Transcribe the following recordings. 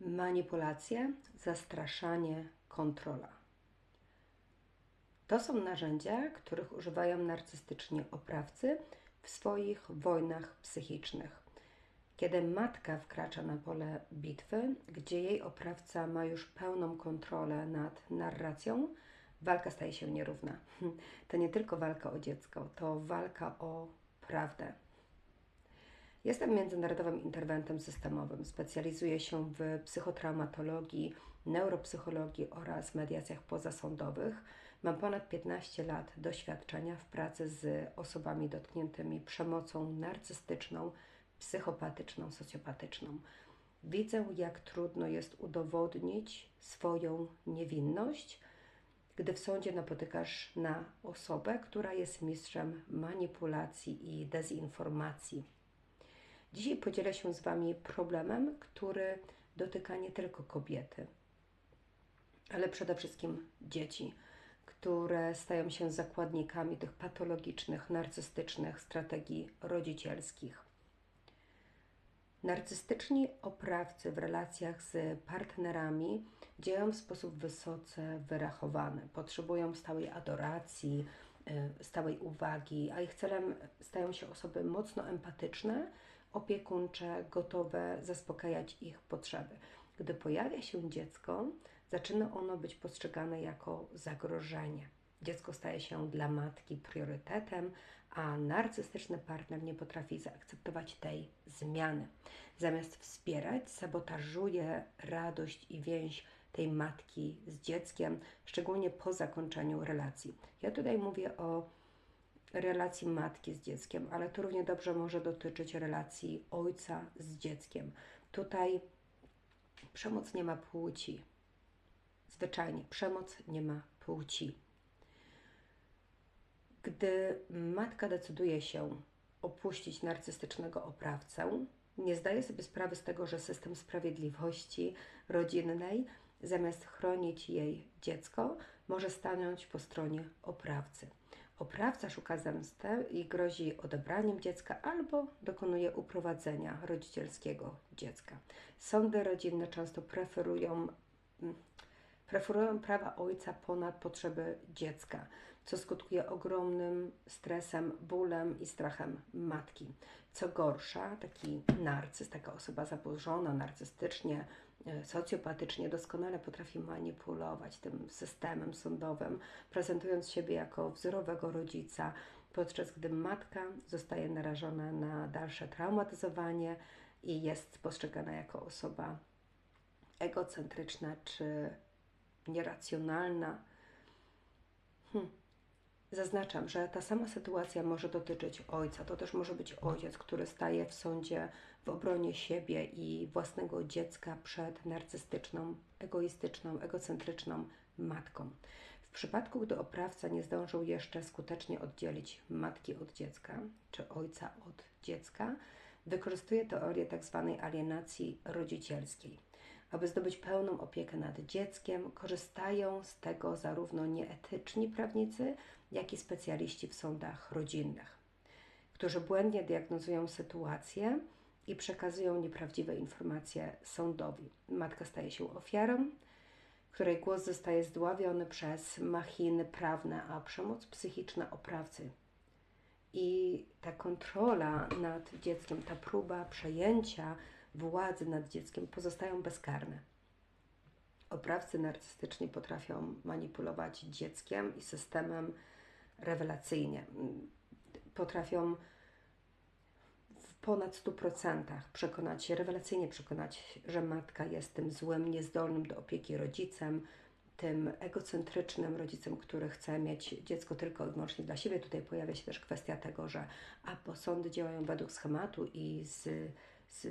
Manipulacje, zastraszanie, kontrola. To są narzędzia, których używają narcystyczni oprawcy w swoich wojnach psychicznych. Kiedy matka wkracza na pole bitwy, gdzie jej oprawca ma już pełną kontrolę nad narracją, walka staje się nierówna. To nie tylko walka o dziecko, to walka o prawdę. Jestem międzynarodowym interwentem systemowym. Specjalizuję się w psychotraumatologii, neuropsychologii oraz mediacjach pozasądowych. Mam ponad 15 lat doświadczenia w pracy z osobami dotkniętymi przemocą narcystyczną, psychopatyczną, socjopatyczną. Widzę, jak trudno jest udowodnić swoją niewinność, gdy w sądzie napotykasz na osobę, która jest mistrzem manipulacji i dezinformacji. Dzisiaj podzielę się z Wami problemem, który dotyka nie tylko kobiety, ale przede wszystkim dzieci, które stają się zakładnikami tych patologicznych, narcystycznych strategii rodzicielskich. Narcystyczni oprawcy w relacjach z partnerami działają w sposób wysoce wyrachowany. Potrzebują stałej adoracji, y, stałej uwagi, a ich celem stają się osoby mocno empatyczne, opiekuńcze, gotowe zaspokajać ich potrzeby. Gdy pojawia się dziecko, zaczyna ono być postrzegane jako zagrożenie. Dziecko staje się dla matki priorytetem, a narcystyczny partner nie potrafi zaakceptować tej zmiany. Zamiast wspierać, sabotażuje radość i więź tej matki z dzieckiem, szczególnie po zakończeniu relacji. Ja tutaj mówię o relacji matki z dzieckiem, ale to równie dobrze może dotyczyć relacji ojca z dzieckiem. Tutaj przemoc nie ma płci. Zwyczajnie, przemoc nie ma płci. Gdy matka decyduje się opuścić narcystycznego oprawcę, nie zdaje sobie sprawy z tego, że system sprawiedliwości rodzinnej, zamiast chronić jej dziecko, może stanąć po stronie oprawcy. Oprawca szuka zemsty i grozi odebraniem dziecka albo dokonuje uprowadzenia rodzicielskiego dziecka. Sądy rodzinne często preferują, mm, preferują prawa ojca ponad potrzeby dziecka, co skutkuje ogromnym stresem, bólem i strachem matki. Co gorsza, taki narcyz, taka osoba zaburzona narcystycznie, socjopatycznie doskonale potrafi manipulować tym systemem sądowym, prezentując siebie jako wzorowego rodzica, podczas gdy matka zostaje narażona na dalsze traumatyzowanie i jest postrzegana jako osoba egocentryczna czy nieracjonalna. Hm. Zaznaczam, że ta sama sytuacja może dotyczyć ojca. To też może być ojciec, który staje w sądzie w obronie siebie i własnego dziecka przed narcystyczną, egoistyczną, egocentryczną matką. W przypadku, gdy oprawca nie zdążył jeszcze skutecznie oddzielić matki od dziecka, czy ojca od dziecka, wykorzystuje teorię tzw. Tak alienacji rodzicielskiej. Aby zdobyć pełną opiekę nad dzieckiem, korzystają z tego zarówno nieetyczni prawnicy, jak i specjaliści w sądach rodzinnych, którzy błędnie diagnozują sytuację i przekazują nieprawdziwe informacje sądowi. Matka staje się ofiarą, której głos zostaje zdławiony przez machiny prawne, a przemoc psychiczna oprawcy. I ta kontrola nad dzieckiem, ta próba przejęcia władzy nad dzieckiem pozostają bezkarne. Oprawcy narcystyczni potrafią manipulować dzieckiem i systemem rewelacyjnie. Potrafią w ponad 100% przekonać się, rewelacyjnie przekonać, że matka jest tym złym, niezdolnym do opieki rodzicem, tym egocentrycznym rodzicem, który chce mieć dziecko tylko i wyłącznie dla siebie. Tutaj pojawia się też kwestia tego, że a posądy działają według schematu i z, z,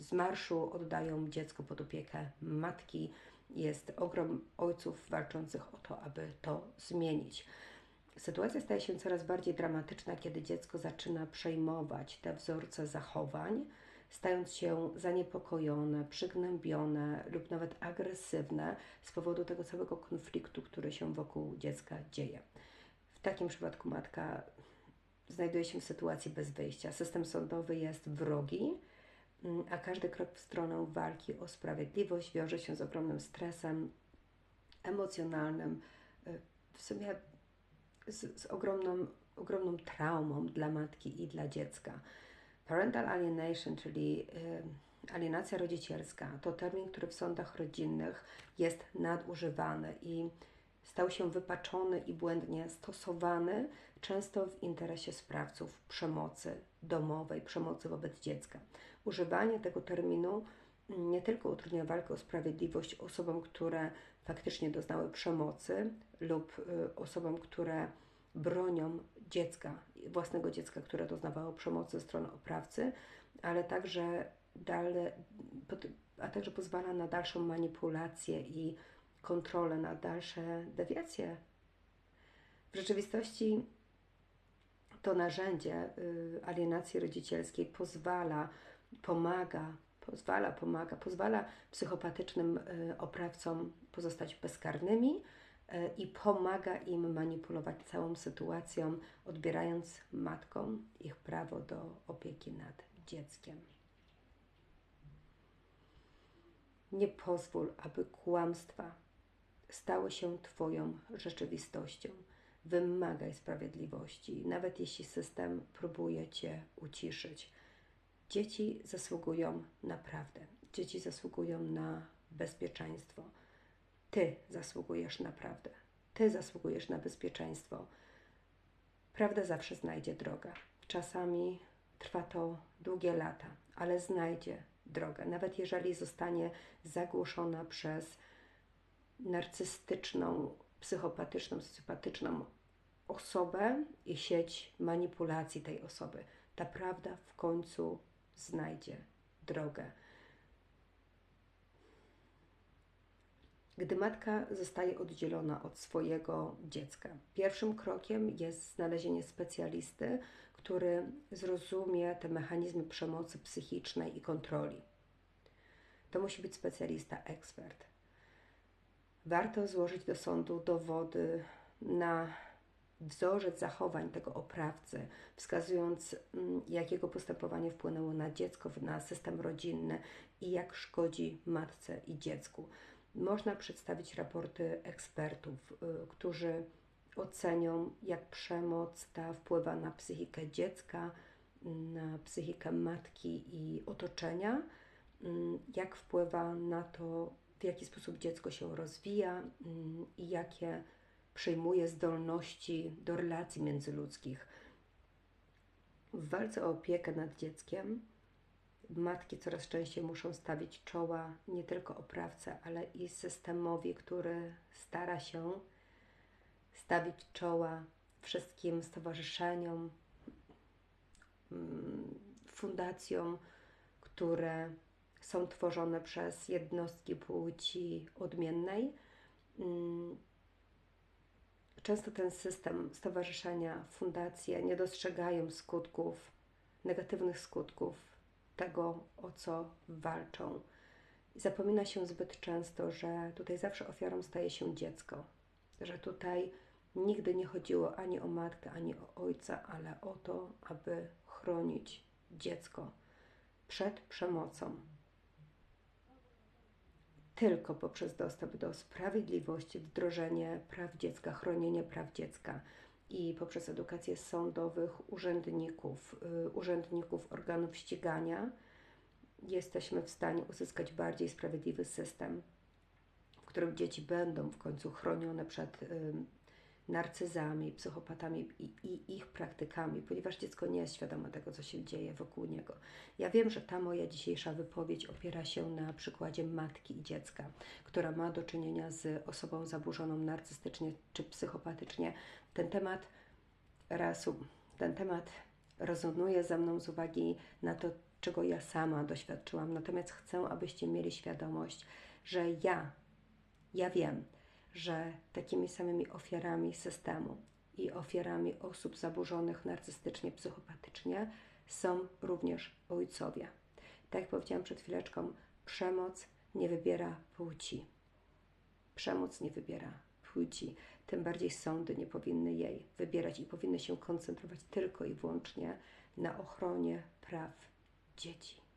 z marszu oddają dziecko pod opiekę matki. Jest ogrom ojców walczących o to, aby to zmienić. Sytuacja staje się coraz bardziej dramatyczna, kiedy dziecko zaczyna przejmować te wzorce zachowań, stając się zaniepokojone, przygnębione lub nawet agresywne z powodu tego całego konfliktu, który się wokół dziecka dzieje. W takim przypadku matka znajduje się w sytuacji bez wyjścia. System sądowy jest wrogi, mm, a każdy krok w stronę walki o sprawiedliwość wiąże się z ogromnym stresem emocjonalnym, y, w sumie z, z ogromną, ogromną traumą dla matki i dla dziecka. Parental alienation, czyli y, alienacja rodzicielska, to termin, który w sądach rodzinnych jest nadużywany i stał się wypaczony i błędnie stosowany, często w interesie sprawców przemocy domowej, przemocy wobec dziecka. Używanie tego terminu nie tylko utrudnia walkę o sprawiedliwość osobom, które faktycznie doznały przemocy lub y, osobom, które bronią dziecka, własnego dziecka, które doznawało przemocy ze strony oprawcy, ale także dalej, a także pozwala na dalszą manipulację i kontrolę, na dalsze dewiacje. W rzeczywistości to narzędzie y, alienacji rodzicielskiej pozwala, pomaga, pozwala, pomaga, pozwala psychopatycznym y, oprawcom pozostać bezkarnymi y, i pomaga im manipulować całą sytuacją, odbierając matkom ich prawo do opieki nad dzieckiem. Nie pozwól, aby kłamstwa stały się Twoją rzeczywistością. Wymagaj sprawiedliwości, nawet jeśli system próbuje Cię uciszyć. Dzieci zasługują na prawdę, dzieci zasługują na bezpieczeństwo. Ty zasługujesz na prawdę, Ty zasługujesz na bezpieczeństwo. Prawda zawsze znajdzie drogę. Czasami trwa to długie lata, ale znajdzie drogę, nawet jeżeli zostanie zagłuszona przez narcystyczną, psychopatyczną, socjopatyczną osobę i sieć manipulacji tej osoby. Ta prawda w końcu znajdzie drogę. Gdy matka zostaje oddzielona od swojego dziecka, pierwszym krokiem jest znalezienie specjalisty, który zrozumie te mechanizmy przemocy psychicznej i kontroli. To musi być specjalista, ekspert. Warto złożyć do sądu dowody na wzorzec zachowań tego oprawcy, wskazując, mm, jakiego postępowanie wpłynęło na dziecko, na system rodzinny i jak szkodzi matce i dziecku. Można przedstawić raporty ekspertów, y, którzy ocenią, jak przemoc ta wpływa na psychikę dziecka, na psychikę matki i otoczenia, mm, jak wpływa na to, w jaki sposób dziecko się rozwija mm, i jakie przyjmuje zdolności do relacji międzyludzkich. W walce o opiekę nad dzieckiem matki coraz częściej muszą stawić czoła nie tylko oprawcy, ale i systemowi, który stara się stawić czoła wszystkim stowarzyszeniom, mm, fundacjom, które są tworzone przez jednostki płci odmiennej. Często ten system, stowarzyszenia, fundacje nie dostrzegają skutków, negatywnych skutków tego, o co walczą. Zapomina się zbyt często, że tutaj zawsze ofiarą staje się dziecko, że tutaj nigdy nie chodziło ani o matkę, ani o ojca, ale o to, aby chronić dziecko przed przemocą, tylko poprzez dostęp do sprawiedliwości, wdrożenie praw dziecka, chronienie praw dziecka i poprzez edukację sądowych urzędników, y, urzędników organów ścigania jesteśmy w stanie uzyskać bardziej sprawiedliwy system, w którym dzieci będą w końcu chronione przed narcyzami, psychopatami i, i, ich praktykami, ponieważ dziecko nie jest świadome tego, co się dzieje wokół niego. Ja wiem, że ta moja dzisiejsza wypowiedź opiera się na przykładzie matki i dziecka, która ma do czynienia z osobą zaburzoną narcystycznie czy psychopatycznie. Ten temat rasu, ten temat rezonuje ze mną z uwagi na to, czego ja sama doświadczyłam. Natomiast chcę, abyście mieli świadomość, że ja, ja wiem, że takimi samymi ofiarami systemu i ofiarami osób zaburzonych narcystycznie, psychopatycznie są również ojcowie. Tak jak powiedziałam przed chwileczką, przemoc nie wybiera płci. Przemoc nie wybiera płci, tym bardziej sądy nie powinny jej wybierać i powinny się koncentrować tylko i wyłącznie na ochronie praw dzieci.